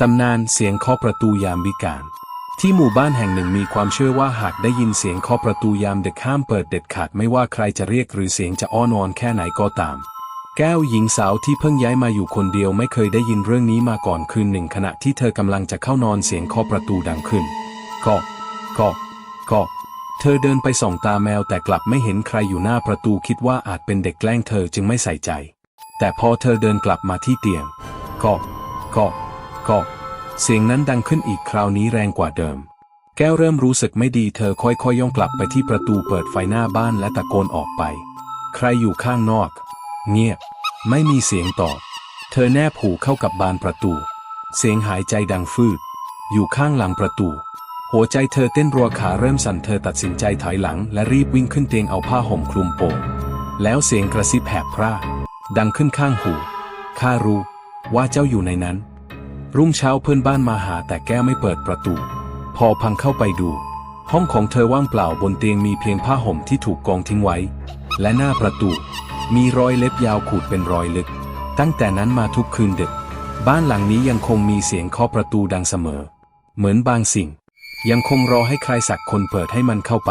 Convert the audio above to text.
ตำนานเสียงเคาะประตูยามวิกาลที่หมู่บ้านแห่งหนึ่งมีความเชื่อว่าหากได้ยินเสียงเคาะประตูยามเดึกห้ามเปิดเด็ดขาดไม่ว่าใครจะเรียกหรือเสียงจะอ้อนวอนแค่ไหนก็ตาม แก้วหญิงสาวที่เพิ่งย้ายมาอยู่คนเดียวไม่เคยได้ยินเรื่องนี้มาก่อนคืนหนึ่งขณะที่เธอกำลังจะเข้านอนเสียงเคาะประตูดังขึ้นก็ก็ก็เธอเดินไปส่องตาแมวแต่กลับไม่เห็นใครอยู่หน้าประตูคิดว่าอาจเป็นเด็กแกล้งเธอจึงไม่ใส่ใจ แต่พอเธอเดินกลับมาที่เตียงก็ก็ ก็เสียงนั้นดังขึ้นอีกคราวนี้แรงกว่าเดิม แก้วเริ่มรู้สึกไม่ดีเธอค่อยๆยย่องกลับไปที่ประตูเปิดไฟหน้าบ้านและตะโกนออกไป ใครอยู่ข้างนอก เงียบ ไม่มีเสียงตอบ เธอแนบหูเข้ากับบานประตู เสียงหายใจดังฟืด อยู่ข้างหลังประตู หัวใจเธอเต้นรัวขาเริ่มสั่นเธอตัดสินใจถอยหลัง และรีบวิ่งขึ้นเตียงเอาผ้าห่มคลุมโปงแล้วเสียงกระซิบแหบพร่าดังขึ้นข้างหูข้ารู้ว่าเจ้าอยู่ในนั้น รุ่งเช้าเพื่อนบ้านมาหาแต่แก้วไม่เปิดประตู พอพังเข้าไปดู ห้องของเธอว่างเปล่าบนเตียงมีเพียงผ้าห่มที่ถูกกองทิ้งไว้ และหน้าประตู มีรอยเล็บยาวขูดเป็นรอยลึก ตั้งแต่นั้นมาทุกคืนดึก บ้านหลังนี้ยังคงมีเสียงเคาะประตูดังเสมอ เหมือนบางสิ่ง ยังคงรอให้ใครสักคนเปิดให้มันเข้าไป